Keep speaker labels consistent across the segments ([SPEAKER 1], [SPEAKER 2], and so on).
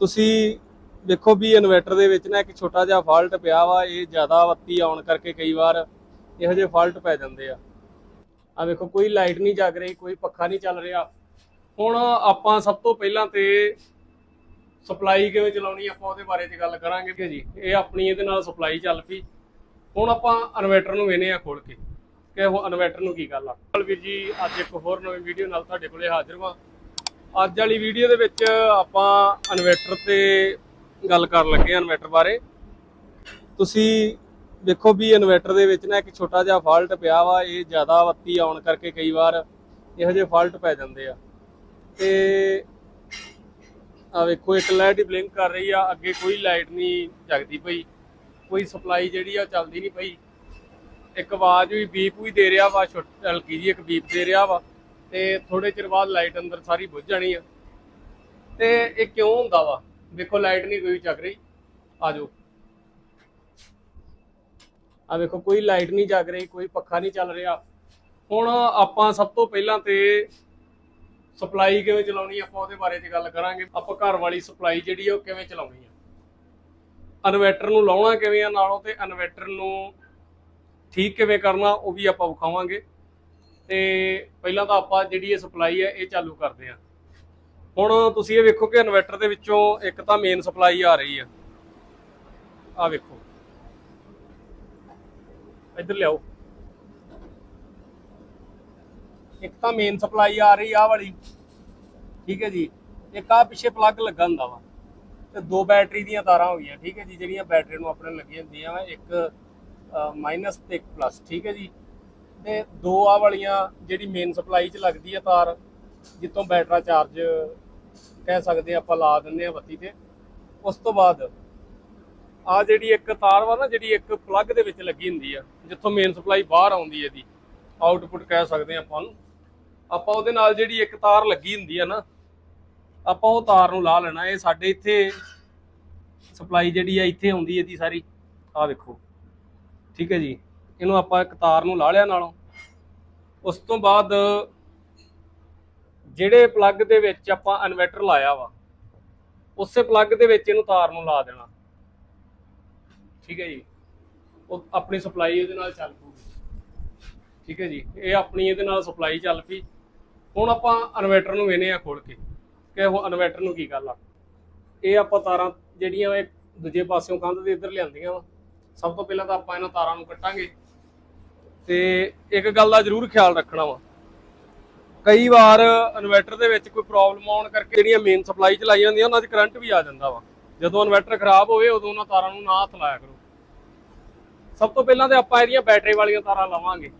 [SPEAKER 1] ਤੁਸੀਂ ਦੇਖੋ ਵੀ ਇਨਵਰਟਰ ਦੇ ਵਿੱਚ ਨਾ ਇੱਕ ਛੋਟਾ ਜਿਹਾ ਫਾਲਟ ਪਿਆ ਵਾ, ਇਹ ਜ਼ਿਆਦਾ ਬੱਤੀ ਆਉਣ ਕਰਕੇ ਕਈ ਵਾਰ ਇਹੋ ਜਿਹੇ ਫਾਲਟ ਪੈ ਜਾਂਦੇ ਆ। ਆ ਵੇਖੋ, ਕੋਈ ਲਾਈਟ ਨਹੀਂ ਜਗ ਰਹੀ, ਕੋਈ ਪੱਖਾ ਨਹੀਂ ਚੱਲ ਰਿਹਾ। ਹੁਣ ਆਪਾਂ ਸਭ ਤੋਂ ਪਹਿਲਾਂ ਤੇ ਸਪਲਾਈ ਕਿਵੇਂ ਚਲਾਉਣੀ, ਆਪਾਂ ਉਹਦੇ ਬਾਰੇ 'ਚ ਗੱਲ ਕਰਾਂਗੇ ਕਿ ਜੀ, ਇਹ ਆਪਣੀ ਇਹਦੇ ਨਾਲ ਸਪਲਾਈ ਚੱਲ ਪਈ। ਹੁਣ ਆਪਾਂ ਇਨਵਰਟਰ ਨੂੰ ਵੇਨੇ ਆ ਖੋਲ ਕੇ। ਕਿ ਉਹ ਇਨਵਰਟਰ ਨੂੰ ਕੀ ਗੱਲ ਆ? ਚਲ ਵੀਰ ਜੀ, ਅੱਜ ਇੱਕ ਹੋਰ ਨਵੀਂ ਵੀਡੀਓ ਨਾਲ ਤੁਹਾਡੇ ਕੋਲੇ ਹਾਜ਼ਰ ਹਾਂ ਅੱਜ ਵਾਲੀ ਵੀਡੀਓ ਦੇ ਵਿੱਚ ਆਪਾਂ ਇਨਵਰਟਰ ਤੇ ਗੱਲ ਕਰਨ ਲੱਗੇ ਹਾਂ ਇਨਵਰਟਰ ਬਾਰੇ। ਤੁਸੀਂ ਦੇਖੋ ਵੀ ਇਨਵਰਟਰ ਦੇ ਵਿੱਚ ਨਾ ਇੱਕ ਛੋਟਾ ਜਿਹਾ ਫਾਲਟ ਪਿਆ ਵਾ, ਇਹ ਜ਼ਿਆਦਾ ਬੱਤੀ ਆਉਣ ਕਰਕੇ ਕਈ ਵਾਰ ਇਹੋ ਜਿਹੇ ਫਾਲਟ ਪੈ ਜਾਂਦੇ ਆ। ਤੇ ਆ ਵੇਖੋ, ਇੱਕ ਲਾਈਟ ਹੀ ਬਲਿੰਕ ਕਰ ਰਹੀ ਆ, ਅੱਗੇ ਕੋਈ ਲਾਈਟ ਨਹੀਂ ਜਗਦੀ ਪਈ, ਕੋਈ ਸਪਲਾਈ ਜਿਹੜੀ ਆ ਚੱਲਦੀ ਨਹੀਂ ਪਈ। ਇੱਕ ਆਵਾਜ਼ ਵੀ ਬੀਪ ਵੀ ਦੇ ਰਿਹਾ ਵਾ, ਛੋਟੀ, ਹਲਕੀ ਜੀ ਇੱਕ ਬੀਪ ਦੇ ਰਿਹਾ ਵਾ। ਤੇ ਥੋੜੇ ਚਿਰ ਬਾਅਦ ਲਾਈਟ ਅੰਦਰ ਸਾਰੀ ਬੁੱਝ ਜਾਣੀ ਆ। ਤੇ ਇਹ ਕਿਉਂ ਹੁੰਦਾ ਵਾ? ਦੇਖੋ, ਲਾਈਟ ਨਹੀਂ ਕੋਈ ਚੱਕ ਰਹੀ। ਆ ਜਾਓ। ਆ ਵੇਖੋ ਕੋਈ ਲਾਈਟ ਨਹੀਂ ਜਗ ਰਹੀ, ਕੋਈ ਪੱਖਾ ਨਹੀਂ ਚੱਲ ਰਿਹਾ। ਹੁਣ ਆਪਾਂ ਸਭ ਤੋਂ ਪਹਿਲਾਂ ਤੇ ਸਪਲਾਈ ਕਿਵੇਂ ਚਲਾਉਣੀ ਆਪਾਂ ਉਹਦੇ ਬਾਰੇ 'ਚ ਗੱਲ ਕਰਾਂਗੇ। ਆਪਾਂ ਘਰ ਵਾਲੀ ਸਪਲਾਈ ਜਿਹੜੀ ਆ, ਉਹ ਕਿਵੇਂ ਚਲਾਉਣੀ ਆ? ਇਨਵਰਟਰ ਨੂੰ ਲਾਉਣਾ ਕਿਵੇਂ ਆ, ਨਾਲੋਂ ਤੇ ਇਨਵਰਟਰ ਨੂੰ ਠੀਕ ਕਿਵੇਂ ਕਰਨਾ, ਉਹ ਵੀ ਆਪਾਂ ਵਿਖਾਵਾਂਗੇ। ਤੇ ਪਹਿਲਾਂ ਤਾਂ ਆਪਾਂ ਜਿਹੜੀ ਇਹ ਸਪਲਾਈ ਹੈ, ਇਹ ਚਾਲੂ ਕਰਦੇ ਆ ਹੁਣ ਤੁਸੀਂ ਇਹ ਵੇਖੋ ਕਿ ਇਨਵਰਟਰ ਦੇ ਵਿੱਚੋਂ ਇੱਕ ਤਾਂ ਮੇਨ ਸਪਲਾਈ ਆ ਰਹੀ ਆ। ਆ ਵੇਖੋ। ਇੱਧਰ ਲਿਆਓ। ਇੱਕ ਤਾਂ ਮੇਨ ਸਪਲਾਈ ਆ ਰਹੀ ਆ ਵਾਲੀ। ਠੀਕ ਹੈ ਜੀ। ਇੱਕ ਆ ਪਿੱਛੇ ਪਲੱਗ ਲੱਗਾ ਹੁੰਦਾ ਵਾ। ਤੇ ਦੋ ਬੈਟਰੀ ਦੀਆਂ ਤਾਰਾਂ ਹੋ ਗਈਆਂ। ਠੀਕ ਹੈ ਜੀ, ਜਿਹੜੀਆਂ ਬੈਟਰੀ ਨੂੰ ਆਪਣੇ ਲੱਗੀਆਂ ਹੁੰਦੀਆਂ ਵਾ। ਇੱਕ ਮਾਈਨਸ ਤੇ ਇੱਕ ਪਲੱਸ ਠੀਕ ਹੈ ਜੀ। ਤੇ ਦੋ ਆ ਵਾਲੀਆਂ ਜਿਹੜੀ ਮੇਨ ਸਪਲਾਈ 'ਚ ਲੱਗਦੀ ਆ ਤਾਰ ਜਿੱਤੋਂ ਬੈਟਰਾ ਚਾਰਜ ਕਹਿ ਸਕਦੇ ਆ ਆਪਾਂ ਲਾ ਦਿੰਦੇ ਆ ਬੱਤੀ ਤੇ, ਉਸ ਤੋਂ ਬਾਅਦ ਆ ਜਿਹੜੀ ਇੱਕ ਤਾਰ ਵਾ ਨਾ, ਜਿਹੜੀ ਇੱਕ ਪਲੱਗ ਦੇ ਵਿੱਚ ਲੱਗੀ ਹੁੰਦੀ ਆ, ਜਿੱਥੋਂ ਮੇਨ ਸਪਲਾਈ ਬਾਹਰ ਆਉਂਦੀ ਹੈ ਇਹਦੀ ਆਊਟਪੁੱਟ ਕਹਿ ਸਕਦੇ ਆ ਆਪਾਂ ਨੂੰ। ਆਪਾਂ ਉਹਦੇ ਨਾਲ ਜਿਹੜੀ ਇੱਕ ਤਾਰ ਲੱਗੀ ਹੁੰਦੀ ਆ ਨਾ, ਆਪਾਂ ਉਹ ਤਾਰ ਨੂੰ ਲਾ ਲੈਣਾ, ਇਹ ਸਾਡੇ ਇੱਥੇ ਸਪਲਾਈ ਜਿਹੜੀ ਆ, ਇੱਥੇ ਆਉਂਦੀ ਹੈ ਇਹਦੀ ਸਾਰੀ। ਆ ਵੇਖੋ, ਠੀਕ ਹੈ ਜੀ। ਇਹਨੂੰ ਆਪਾਂ ਇੱਕ ਤਾਰ ਨੂੰ ਲਾ ਲਿਆ ਨਾਲੋਂ। ਉਸ ਤੋਂ ਬਾਅਦ ਜਿਹੜੇ ਪਲੱਗ ਦੇ ਵਿੱਚ ਆਪਾਂ ਇਨਵਰਟਰ ਲਾਇਆ ਵਾ, ਉਸੇ ਪਲੱਗ ਦੇ ਵਿੱਚ ਇਹਨੂੰ ਤਾਰ ਨੂੰ ਲਾ ਦੇਣਾ। ਠੀਕ ਹੈ ਜੀ? ਉਹ ਆਪਣੀ ਸਪਲਾਈ ਇਹਦੇ ਨਾਲ ਚੱਲ ਪੂਗੀ ਠੀਕ ਹੈ ਜੀ? ਇਹ ਆਪਣੀ ਇਹਦੇ ਨਾਲ ਸਪਲਾਈ ਚੱਲ ਪਈ। ਹੁਣ ਆਪਾਂ ਇਨਵਰਟਰ ਨੂੰ ਵੇਨੇ ਆ ਖੋਲ ਕੇ। ਕਿ ਉਹ ਇਨਵਰਟਰ ਨੂੰ ਕੀ ਗੱਲ ਆ? ਇਹ ਆਪਾਂ ਤਾਰਾਂ ਜਿਹੜੀਆਂ ਇਹ ਦੂਜੇ ਪਾਸਿਓਂ ਕੰਧ ਦੇ ਇੱਧਰ ਲਿਆਂਦੀਆਂ ਵਾ। ਸਭ ਤੋਂ ਪਹਿਲਾਂ ਤਾਂ ਆਪਾਂ ਇਹਨਾਂ ਤਾਰਾਂ ਨੂੰ ਕੱਟਾਂਗੇ। ਤੇ ਇੱਕ ਗੱਲ ਦਾ ਜ਼ਰੂਰ ਖਿਆਲ ਰੱਖਣਾ ਵਾ। ਕਈ ਵਾਰ ਇਨਵਰਟਰ ਦੇ ਵਿੱਚ ਕੋਈ ਪ੍ਰੋਬਲਮ ਆਉਣ ਕਰਕੇ ਜਿਹੜੀਆਂ ਮੇਨ ਸਪਲਾਈ ਚਲਾਈਆਂ ਹੁੰਦੀਆਂ, ਉਹਨਾਂ 'ਚ ਕਰੰਟ ਵੀ ਆ ਜਾਂਦਾ ਵਾ। ਜਦੋਂ ਇਨਵਰਟਰ ਖਰਾਬ ਹੋਵੇ, ਉਦੋਂ ਉਹਨਾਂ ਤਾਰਾਂ ਨੂੰ ਨਾ ਹੱਥ ਲਾਇਆ ਕਰੋ। ਸਭ ਤੋਂ ਪਹਿਲਾਂ ਤੇ ਆਪਾਂ ਇਹਦੀਆਂ ਬੈਟਰੀ ਵਾਲੀਆਂ ਤਾਰਾਂ ਲਾਵਾਂਗੇ।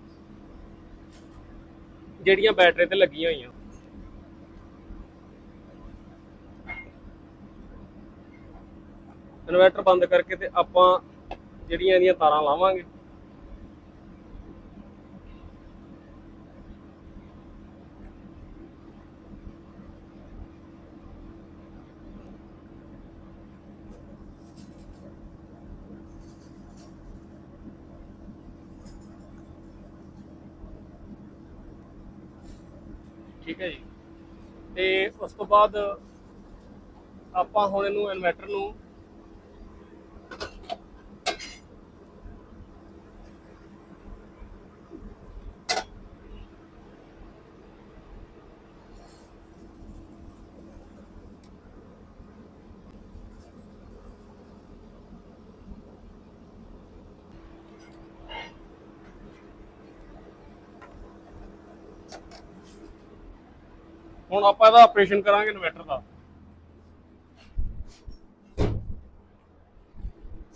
[SPEAKER 1] ਜਿਹੜੀਆਂ ਬੈਟਰੀ ਤੇ ਲੱਗੀਆਂ ਹੋਈਆਂ। ਇਨਵਰਟਰ ਬੰਦ ਕਰਕੇ ਤੇ ਆਪਾਂ ਜਿਹੜੀਆਂ ਇਹਦੀਆਂ ਤਾਰਾਂ ਲਾਵਾਂਗੇ। ਠੀਕ ਹੈ ਜੀ। ਤੇ ਉਸ ਤੋਂ ਬਾਅਦ ਆਪਾਂ ਹੁਣ ਇਹਨੂੰ ਇਨਵਰਟਰ ਨੂੰ ਹੁਣ ਆਪਾਂ ਇਹਦਾ ਆਪਰੇਸ਼ਨ ਕਰਾਂਗੇ ਇਨਵਰਟਰ ਦਾ।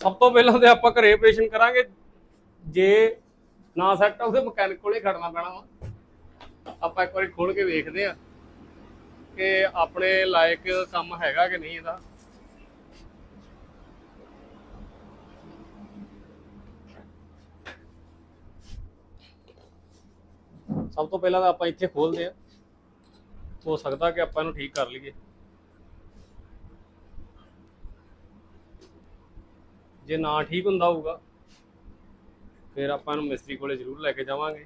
[SPEAKER 1] ਸਭ ਤੋਂ ਪਹਿਲਾਂ ਤੇ ਆਪਾਂ ਘਰੇ ਆਪਰੇਸ਼ਨ ਕਰਾਂਗੇ, ਜੇ ਨਾ ਸੈੱਟ ਉਹਦੇ ਮਕੈਨਿਕ ਕੋਲੇ ਖੜਨਾ ਪੈਣਾ ਵਾ। ਆਪਾਂ ਇੱਕ ਵਾਰੀ ਖੋਲ ਕੇ ਵੇਖਦੇ ਆ ਕਿ ਆਪਣੇ ਲਾਇਕ ਕੰਮ ਹੈਗਾ ਕਿ ਨਹੀਂ ਇਹਦਾ। ਸਭ ਤੋਂ ਪਹਿਲਾਂ ਤਾਂ ਆਪਾਂ ਇੱਥੇ ਖੋਲਦੇ ਆ ਹੋ ਸਕਦਾ ਕਿ ਆਪਾਂ ਇਹਨੂੰ ਠੀਕ ਕਰ ਲਈਏ। ਜੇ ਨਾ ਠੀਕ ਹੁੰਦਾ ਹੋਊਗਾ, ਫਿਰ ਆਪਾਂ ਇਹਨੂੰ ਮਿਸਤਰੀ ਕੋਲੇ ਜ਼ਰੂਰ ਲੈ ਕੇ ਜਾਵਾਂਗੇ।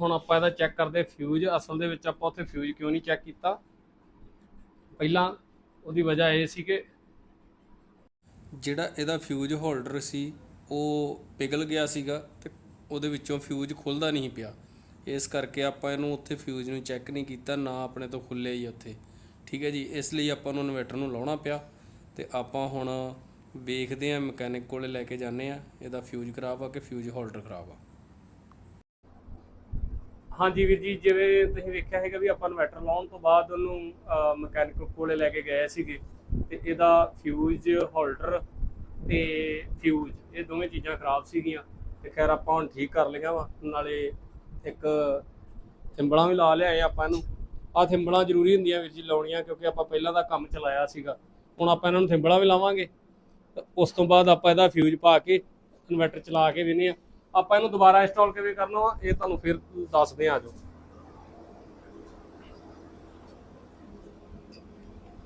[SPEAKER 1] ਹੁਣ ਆਪਾਂ ਇਹਦਾ ਚੈੱਕ ਕਰਦੇ ਫਿਊਜ਼ ਅਸਲ ਦੇ ਵਿੱਚ ਆਪਾਂ ਉੱਥੇ ਫਿਊਜ਼ ਕਿਉਂ ਨਹੀਂ ਚੈੱਕ ਕੀਤਾ? ਪਹਿਲਾਂ ਉਹਦੀ ਵਜ੍ਹਾ ਇਹ ਸੀ ਕਿ ਜਿਹੜਾ ਇਹਦਾ ਫਿਊਜ਼ ਹੋਲਡਰ ਸੀ, ਉਹ ਪਿਘਲ ਗਿਆ ਸੀਗਾ ਤੇ ਉਹਦੇ ਵਿੱਚੋਂ ਫਿਊਜ਼ ਖੁੱਲਦਾ ਨਹੀਂ ਪਿਆ। ਇਸ ਕਰਕੇ ਆਪਾਂ ਇਹਨੂੰ ਉੱਥੇ ਫਿਊਜ਼ ਨੂੰ ਚੈੱਕ ਨਹੀਂ ਕੀਤਾ, ਨਾ ਆਪਣੇ ਤੋਂ ਖੁੱਲਿਆ ਹੀ ਉੱਥੇ। ਠੀਕ ਹੈ ਜੀ, ਇਸ ਲਈ ਆਪਾਂ ਨੂੰ ਇਨਵਰਟਰ ਨੂੰ ਲਾਉਣਾ ਪਿਆ ਤੇ ਆਪਾਂ ਹੁਣ ਵੇਖਦੇ ਆਂ ਮਕੈਨਿਕ ਕੋਲੇ ਲੈ ਕੇ ਜਾਂਦੇ ਆ ਇਹਦਾ ਫਿਊਜ਼ ਖਰਾਬ ਆ ਕਿ ਫਿਊਜ਼ ਹੋਲਡਰ ਖਰਾਬ ਆ। ਹਾਂਜੀ ਵੀਰ ਜੀ, ਜਿਵੇਂ ਤੁਸੀਂ ਵੇਖਿਆ ਹੈਗਾ ਵੀ ਆਪਾਂ ਇਨਵਰਟਰ ਲਾਉਣ ਤੋਂ ਬਾਅਦ ਉਹਨੂੰ ਮਕੈਨਿਕ ਕੋਲੇ ਲੈ ਕੇ ਗਏ ਸੀਗੇ ਤੇ ਇਹਦਾ ਫਿਊਜ਼ ਹੋਲਡਰ ਤੇ ਫਿਊਜ਼ ਇਹ ਦੋਵੇਂ ਚੀਜ਼ਾਂ ਖਰਾਬ ਸੀਗੀਆਂ ਤੇ ਖੈਰ ਆਪਾਂ ਹੁਣ ਠੀਕ ਕਰ ਲਈਆਂ ਵਾ, ਨਾਲੇ ਇੱਕ ਥਿੰਬਲਾਂ ਵੀ ਲਾ ਲਿਆਏ ਆਪਾਂ ਇਹਨੂੰ। ਆ ਥਿੰਬਲਾਂ ਜ਼ਰੂਰੀ ਹੁੰਦੀਆਂ ਵੀਰ ਜੀ ਲਾਉਣੀਆਂ, ਕਿਉਂਕਿ ਆਪਾਂ ਪਹਿਲਾਂ ਦਾ ਕੰਮ ਚਲਾਇਆ ਸੀਗਾ, ਹੁਣ ਆਪਾਂ ਇਹਨਾਂ ਨੂੰ ਥਿੰਬਲਾਂ ਵੀ ਲਾਵਾਂਗੇ। ਤੇ ਉਸ ਤੋਂ ਬਾਅਦ ਆਪਾਂ ਇਹਦਾ ਫਿਊਜ਼ ਪਾ ਕੇ ਇਨਵਰਟਰ ਚਲਾ ਕੇ ਵੇਨੇ ਆ ਆਪਾਂ ਇਹਨੂੰ ਦੁਬਾਰਾ ਇੰਸਟਾਲ ਕਿਵੇਂ ਕਰਨਾ ਵਾ, ਇਹ ਤੁਹਾਨੂੰ ਫਿਰ ਦੱਸਦੇ ਆ ਆਜੋ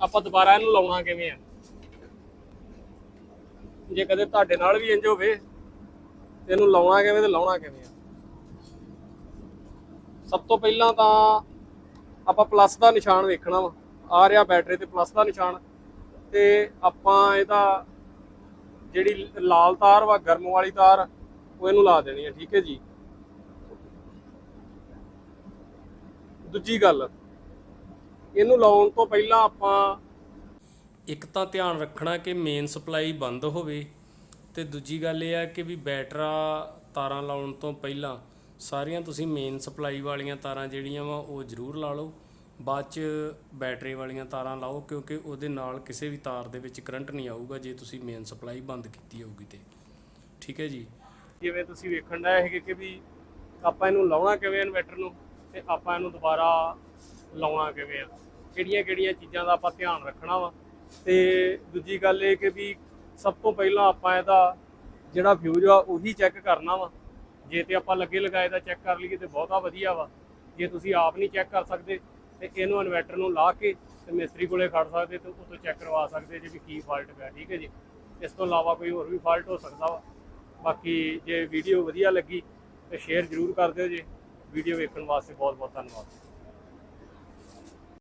[SPEAKER 1] ਆਪਾਂ ਦੁਬਾਰਾ ਇਹਨੂੰ ਲਾਉਣਾ ਕਿਵੇਂ ਆ? ਜੇ ਕਦੇ ਤੁਹਾਡੇ ਨਾਲ ਵੀ ਇੰਜ ਹੋਵੇ, ਤੇ ਇਹਨੂੰ ਲਾਉਣਾ ਕਿਵੇਂ ਤੇ ਲਾਉਣਾ ਕਿਵੇਂ ਆ? ਸਭ ਤੋਂ ਪਹਿਲਾਂ ਤਾਂ ਆਪਾਂ ਪਲੱਸ ਦਾ ਨਿਸ਼ਾਨ ਵੇਖਣਾ ਵਾ, ਆ ਰਿਹਾ ਬੈਟਰੀ ਤੇ ਪਲੱਸ ਦਾ ਨਿਸ਼ਾਨ, ਤੇ ਆਪਾਂ ਇਹਦਾ ਜਿਹੜੀ ਲਾਲ ਤਾਰ ਵਾ, ਗਰਮ ਵਾਲੀ ਤਾਰ ਉਹ ਇਹਨੂੰ ਲਾ ਦੇਣੀ ਹੈ ਠੀਕ ਹੈ ਜੀ। ਦੂਜੀ ਗੱਲ, ਇਹਨੂੰ ਲਾਉਣ ਤੋਂ ਪਹਿਲਾਂ ਆਪਾਂ ਇੱਕ ਤਾਂ ਧਿਆਨ ਰੱਖਣਾ ਕਿ ਮੇਨ ਸਪਲਾਈ ਬੰਦ ਹੋਵੇ ਤੇ ਦੂਜੀ ਗੱਲ ਇਹ ਆ ਕਿ ਵੀ ਬੈਟਰਾ ਤਾਰਾਂ ਲਾਉਣ ਤੋਂ ਪਹਿਲਾਂ ਸਾਰੀਆਂ ਤੁਸੀਂ ਮੇਨ ਸਪਲਾਈ ਵਾਲੀਆਂ ਤਾਰਾਂ ਜਿਹੜੀਆਂ ਵਾ ਉਹ ਜ਼ਰੂਰ ਲਾ ਲਓ। ਬਾਅਦ ਚ ਬੈਟਰੀ ਵਾਲੀਆਂ ਤਾਰਾਂ ਲਾਓ ਕਿਉਂਕਿ ਉਹਦੇ ਨਾਲ ਕਿਸੇ ਵੀ ਤਾਰ ਦੇ ਵਿੱਚ ਕਰੰਟ ਨਹੀਂ ਆਊਗਾ ਜੇ ਤੁਸੀਂ ਮੇਨ ਸਪਲਾਈ ਬੰਦ ਕੀਤੀ ਹੋਊਗੀ ਤੇ। ਠੀਕ ਹੈ ਜੀ। ਜਿਵੇਂ ਤੁਸੀਂ ਵੇਖਣ ਦਾ ਹੈਗੇ ਕਿ ਵੀ ਆਪਾਂ ਇਹਨੂੰ ਲਾਉਣਾ ਕਿਵੇਂ ਇਨਵਰਟਰ ਨੂੰ ਤੇ ਆਪਾਂ ਇਹਨੂੰ ਦੁਬਾਰਾ ਲਾਉਣਾ ਕਿਵੇਂ ਆ? ਕਿਹੜੀਆਂ ਕਿਹੜੀਆਂ ਚੀਜ਼ਾਂ ਦਾ ਆਪਾਂ ਧਿਆਨ ਰੱਖਣਾ ਵਾ? ਤੇ ਦੂਜੀ ਗੱਲ ਇਹ ਕਿ ਵੀ ਸਭ ਤੋਂ ਪਹਿਲਾਂ ਆਪਾਂ ਇਹਦਾ ਜਿਹੜਾ ਫਿਊਜ਼ ਆ ਉਹੀ ਚੈੱਕ ਕਰਨਾ ਵਾ। ਜੇ ਤੇ ਆਪਾਂ ਲੱਗੇ ਲਗਾਏ ਦਾ ਚੈੱਕ ਕਰ ਲਈਏ ਤੇ ਬਹੁਤਾ ਵਧੀਆ ਵਾ। ਜੇ ਤੁਸੀਂ ਆਪ ਨਹੀਂ ਚੈੱਕ ਕਰ ਸਕਦੇ ਤੇ ਇਹਨੂੰ ਇਨਵਰਟਰ ਨੂੰ ਲਾ ਕੇ ਤੇ ਮਿਸਤਰੀ ਕੋਲੇ ਖੜ ਸਕਦੇ ਤੇ ਤੋਂ ਚੈੱਕ ਕਰਵਾ ਸਕਦੇ ਜੇ ਵੀ ਕੀ ਫਾਲਟ ਪਿਆ, ਠੀਕ ਹੈ ਜੀ? ਇਸ ਤੋਂ ਇਲਾਵਾ ਕੋਈ ਹੋਰ ਵੀ ਫਾਲਟ ਹੋ ਸਕਦਾ ਵਾ। ਬਾਕੀ ਜੇ ਵੀਡੀਓ ਵਧੀਆ ਲੱਗੀ ਤਾਂ ਸ਼ੇਅਰ ਜ਼ਰੂਰ ਕਰ ਦਿਓ ਜੀ। ਵੀਡੀਓ ਵੇਖਣ ਵਾਸਤੇ ਬਹੁਤ ਬਹੁਤ ਧੰਨਵਾਦ।